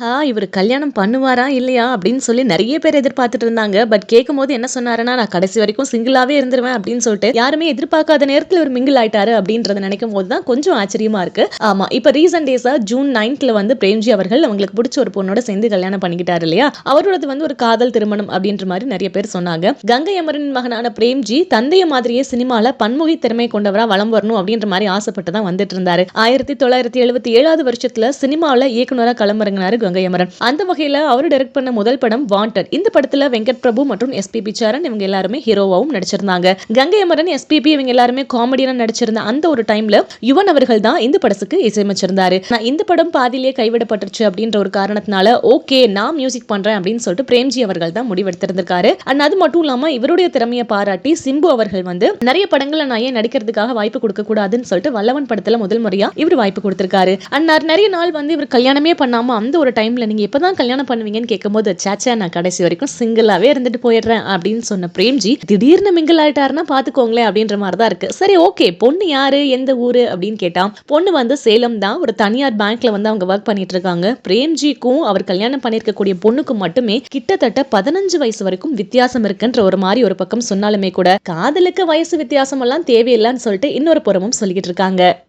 ஆ இவர் கல்யாணம் பண்ணுவாரா இல்லையா அப்படின்னு சொல்லி நிறைய பேர் எதிர்பார்த்துட்டு இருந்தாங்க. பட் கேட்கும் போது என்ன சொன்னாருன்னா நான் கடைசி வரைக்கும் சிங்கிளாவே இருந்துருவேன் அப்படின்னு சொல்லிட்டு யாருமே எதிர்பார்க்காத நேரத்தில் இவர் மிங்கிள் ஆயிட்டாரு அப்படின்றத நினைக்கும் போது தான் கொஞ்சம் ஆச்சரியமா இருக்கு. ஆமா இப்போ ரீசன்ட் டேஸா ஜூன் நைன்த்ல வந்து பிரேம்ஜி அவர்கள் அவங்களுக்கு பிடிச்ச ஒரு பொண்ணோட சேர்ந்து கல்யாணம் பண்ணிக்கிட்டாரு இல்லையா? அவரோடது வந்து ஒரு காதல் திருமணம் அப்படின்ற மாதிரி நிறைய பேர் சொன்னாங்க. கங்கை அமரன் மகனான பிரேம்ஜி தந்தைய மாதிரியே சினிமால பன்முகி திறமை கொண்டவரா வளம் வரணும் அப்படின்ற மாதிரி ஆசைப்பட்டு தான் வந்துட்டு இருந்தாரு. ஆயிரத்தி தொள்ளாயிரத்தி எழுபத்தி ஏழாவது வருஷத்துல சினிமாவில் இயக்குனராக களமிறங்கினாரு கங்கை அமரன் அந்த வகையில அவர் டைரக்ட் பண்ண முதல் படம் வாண்டட் இந்த படத்துல வெங்கட் பிரபு மற்றும் எஸ்பிபி சரண் இவங்க எல்லாருமே ஹீரோவாவும் நடிச்சிருந்தாங்க. கங்கை அமரன் எஸ்பிபி இவங்க எல்லாருமே காமெடியான நடிச்சிருந்த அந்த ஒரு டைம்ல யுவன் அவர்கள் தான் இந்த படத்துக்கு இசையமைச்சிருந்தாரு. நான் இந்த படம் பாதியிலேயே கைவிடப்பட்டுருச்சு அப்படின்ற ஒரு காரணத்தினால ஓகே நான் மியூசிக் பண்றேன் அப்படின்னு சொல்லிட்டு பிரேம்ஜி அவர்கள் தான் முடிவெடுத்திருந்திருக்காரு. அண்ட் அது மட்டும் இல்லாம இவருடைய திறமையை பாராட்டி சிம்பு அவர்கள் வந்து நிறைய படங்களை நான் ஏன் நடிக்கிறதுக்காக வாய்ப்பு கொடுக்க கூடாதுன்னு சொல்லிட்டு வல்லவன் படத்துல முதல் முறையா இவர் வாய்ப்பு கொடுத்திருக்காரு. அண்ட் நிறைய நாள் வந்து இவர் கல்யாணமே பண்ணாம அந்த ஒரு டைமில் நீங்கள் எப்போ தான் கல்யாணம் பண்ணுவீங்கன்னு கேட்கும்போது சாச்சா நான் கடைசி வரைக்கும் சிங்கிளாகவே இருந்துட்டு போயிடுறேன் அப்படின்னு சொன்ன பிரேம்ஜி திடீர்னு மிங்கிள் ஆயிட்டாருன்னா பார்த்துக்கோங்களேன் அப்படின்ற மாதிரி தான் இருக்கு. சரி ஓகே பொண்ணு யார்? எந்த ஊர்? அப்படின்னு கேட்டால் பொண்ணு வந்து சேலம் தான். ஒரு தனியார் பேங்க்ல வந்து அவங்க ஒர்க் பண்ணிட்டு இருக்காங்க. பிரேம்ஜிக்கும் அவர் கல்யாணம் பண்ணிருக்கக்கூடிய பொண்ணுக்கும் மட்டுமே கிட்டத்தட்ட பதினஞ்சு வயசு வரைக்கும் வித்தியாசம் இருக்குன்ற ஒரு மாதிரி ஒரு பக்கம் சொன்னாலுமே கூட காதலுக்கு வயசு வித்தியாசம் எல்லாம் தேவையில்லைன்னு சொல்லிட்டு இன்னொரு புறமும் சொல்லிக்கிட்டு இருக்காங்க.